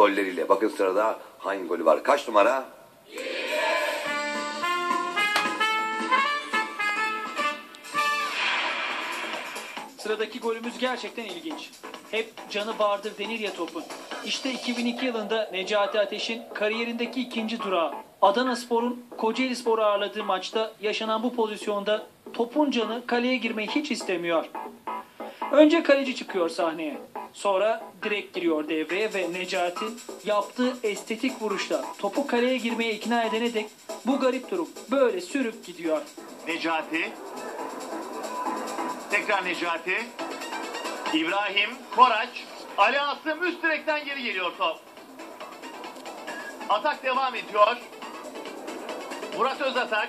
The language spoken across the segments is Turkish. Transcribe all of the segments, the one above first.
golleriyle. Bakın sırada hangi golü var? Kaç numara? Sıradaki golümüz gerçekten ilginç. Hep canı bağırdır denir ya topun. İşte 2002 yılında Necati Ateş'in kariyerindeki ikinci durağı. Adana Spor'un Kocaeli Spor'u ağırladığı maçta yaşanan bu pozisyonda topun canı kaleye girmeyi hiç istemiyor. Önce kaleci çıkıyor sahneye. Sonra direkt giriyor devreye ve Necati yaptığı estetik vuruşla topu kaleye girmeye ikna edene dek bu garip durum böyle sürüp gidiyor. Necati. Tekrar Necati. İbrahim, Koraç. Ali Asım üst direkten geri geliyor top. Atak devam ediyor. Murat Özatak.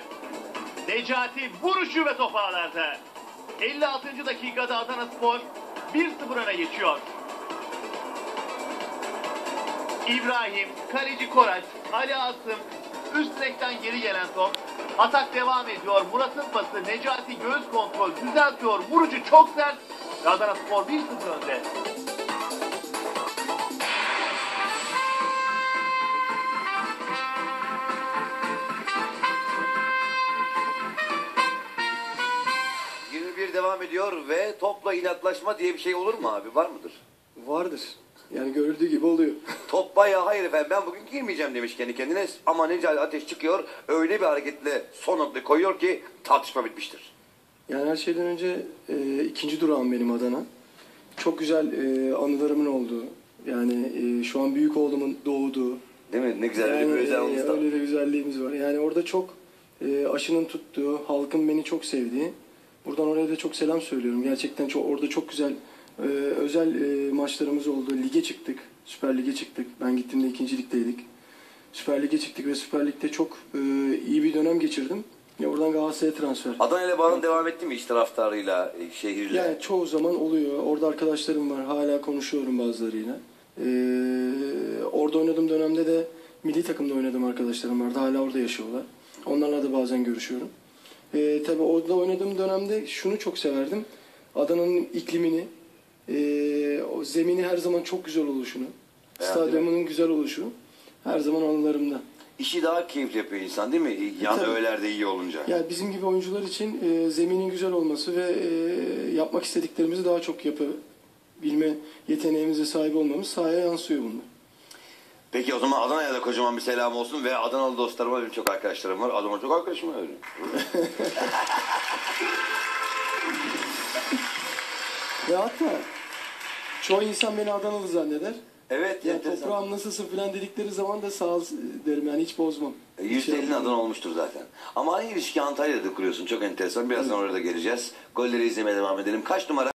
Necati vuruşu ve top ağlarda. 56. dakikada Adana Spor 1-0 öne geçiyor. İbrahim, kaleci Koraç, Ali Asım, üst direkten geri gelen top. Atak devam ediyor. Murat'ın pası, Necati göğüs kontrol düzeltiyor. Vurucu çok sert. Adana Spor 1-0 önde. Hı. 21 devam ediyor ve topla inatlaşma diye bir şey olur mu abi? Var mıdır? Vardır. Yani görüldüğü gibi oluyor. Top bayağı hayır efendim ben bugün girmeyeceğim demiş kendi kendine. Ama Necati Ateş çıkıyor öyle bir hareketle son noktayı koyuyor ki tartışma bitmiştir. Yani her şeyden önce e, ikinci durağım benim Adana. Çok güzel e, anılarımın olduğu. Yani e, şu an büyük oğlumun doğduğu. Değil mi? Ne güzel Yani, bir özel e, da. öyle de güzelliğimiz var. Yani orada çok e, aşının tuttuğu, halkın beni çok sevdiği. Buradan oraya da çok selam söylüyorum. Gerçekten çok orada çok güzel e, özel e, maçlarımız oldu. Lige çıktık. Süper Lig'e çıktık. Ben gittiğimde ikinci ligdeydik. Süper Lig'e çıktık ve Süper Lig'de çok e, iyi bir dönem geçirdim. Ya oradan Galatasaray'a transfer. Adana ile bağın devam etti mi iş taraftarıyla, e, şehirle? Yani çoğu zaman oluyor. Orada arkadaşlarım var. Hala konuşuyorum bazılarıyla. Ee, orada oynadığım dönemde de milli takımda oynadığım arkadaşlarım vardı. Hala orada yaşıyorlar. Onlarla da bazen görüşüyorum. Ee, tabii orada oynadığım dönemde şunu çok severdim. Adana'nın iklimini, ee, o zemini her zaman çok güzel oluşunu, Beğendin stadyumunun güzel oluşu her zaman anılarımda. İşi daha keyifli yapıyor insan değil mi? Yan tabii. öğelerde iyi olunca. Yani bizim gibi oyuncular için e, zeminin güzel olması ve e, yapmak istediklerimizi daha çok yapabilme yeteneğimize sahip olmamız sahaya yansıyor bunlar. Peki o zaman Adana'ya da kocaman bir selam olsun ve Adanalı dostlarıma benim çok arkadaşlarım var. Adana çok arkadaşım var. Ve hatta çoğu insan beni Adanalı zanneder. Evet, Ya enteresan. toprağım nasılsın falan dedikleri zaman da sağ ol derim yani hiç bozmam. E, Hiç şey %50'nin. Adana olmuştur zaten. Ama aynı ilişki Antalya'da da kuruyorsun. Çok enteresan. Birazdan oraya da geleceğiz. Golleri izlemeye devam edelim. Kaç numara?